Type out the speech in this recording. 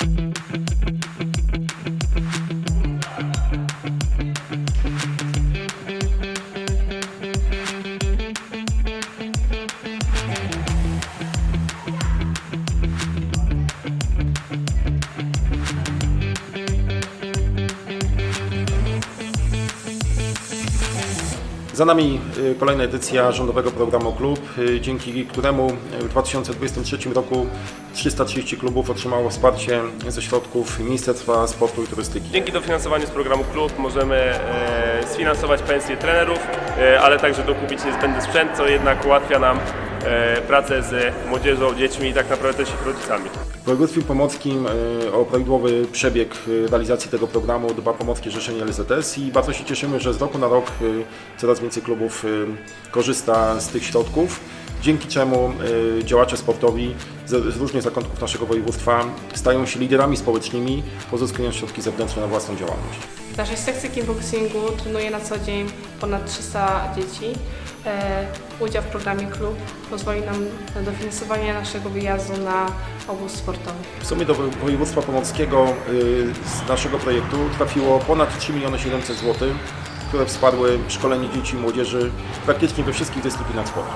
Thank you. Za nami y, kolejna edycja rządowego programu Klub, y, dzięki któremu w 2023 roku 330 klubów otrzymało wsparcie ze środków Ministerstwa Sportu i Turystyki. Dzięki dofinansowaniu z programu Klub możemy e, sfinansować pensje trenerów, e, ale także dokupić niezbędny sprzęt, co jednak ułatwia nam e, pracę z młodzieżą, dziećmi i tak naprawdę też ich rodzicami. W województwie pomorskim y, o prawidłowy przebieg realizacji tego programu dba Pomorskie Rzeszenie LZS i bardzo się cieszymy, że z roku na rok coraz więcej klubów korzysta z tych środków, dzięki czemu y, działacze sportowi z, różnych zakątków naszego województwa stają się liderami społecznymi, pozyskując środki zewnętrzne na własną działalność. W naszej sekcji kickboxingu trenuje na co dzień ponad 300 dzieci. E, udział w programie klub pozwoli nam na dofinansowanie naszego wyjazdu na obóz sportowy. W sumie do wo- województwa pomorskiego y, z naszego projektu trafiło ponad 3 miliony 700 zł, które wsparły szkolenie dzieci i młodzieży praktycznie we wszystkich dyscyplinach sportu.